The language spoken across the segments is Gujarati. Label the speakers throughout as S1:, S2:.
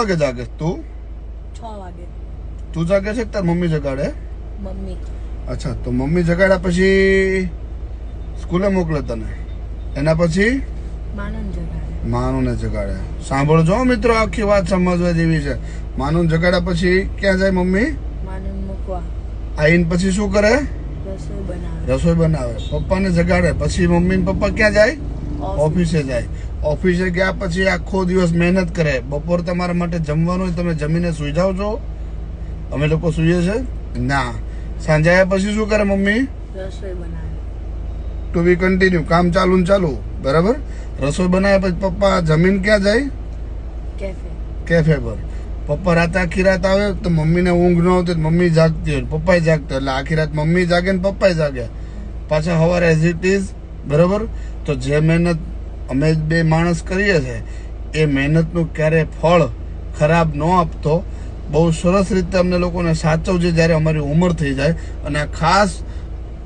S1: વાગે જાગે? તું?
S2: છ વાગે.
S1: તું જાગે છે તાર મમ્મી જગાડે?
S2: મમ્મી.
S1: અચ્છા તો મમ્મી જગાડ્યા પછી સ્કૂલે મોકલે તને? એના પછી?
S2: જગાડે.
S1: માનુને જગાડે. સાંભળજો મિત્રો આખી વાત સમજવા જેવી છે. માનુને જગાડ્યા પછી ક્યાં જાય મમ્મી? આઈને પછી શું કરે?
S2: રસોઈ બનાવે.
S1: રસોઈ બનાવે. પપ્પાને જગાડે. પછી મમ્મી ને પપ્પા ક્યાં જાય? ઓફિસે જાય. ઓફિસે ગયા પછી આખો દિવસ મહેનત કરે. બપોર તમારા માટે જમવાનું હોય તમે જમીને સુઈ જાઓ છો. અમે લોકો સુઈએ છે? ના. સાંજે આવ્યા પછી શું કરે મમ્મી? ટુ બી કન્ટિન્યુ કામ ચાલુ ને ચાલુ. બરાબર? રસોઈ બનાવ્યા પછી પપ્પા જમીન ક્યાં જાય?
S2: કેફે.
S1: પર. પપ્પા રાતે આખી રાત આવે તો મમ્મીને ઊંઘ ન આવતી મમ્મી જાગતી હોય. પપ્પાએ જાગતા એટલે આખી રાત મમ્મી જાગે ને પપ્પાએ જાગે. પાછા સવારે એઝ ઇટ ઇઝ બરાબર? તો જે મહેનત અમે જ બે માણસ કરીએ છીએ એ મહેનતનું ક્યારે ફળ ખરાબ ન આપતો. બહુ સરસ રીતે અમને લોકોને સાચવજે જ્યારે અમારી ઉંમર થઈ જાય. અને ખાસ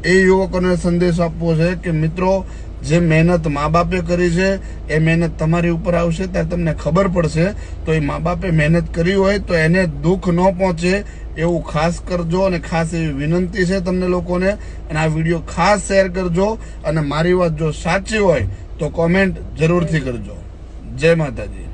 S1: એ યુવકોને સંદેશ આપવો છે કે મિત્રો, જે મહેનત મા બાપે કરી છે, એ મહેનત તમારી ઉપર આવશે, ત્યારે તમને ખબર પડશે. તો એ મા બાપે મહેનત કરી હોય તો એને દુઃખ ન પહોંચે. એવું ખાસ કરજો અને ખાસ એવી વિનંતી છે તમને લોકોને. અને આ વીડિયો ખાસ શેર કરજો. અને મારી વાત જો સાચી હોય તો કોમેન્ટ જરૂરથી કરજો. જય માતાજી.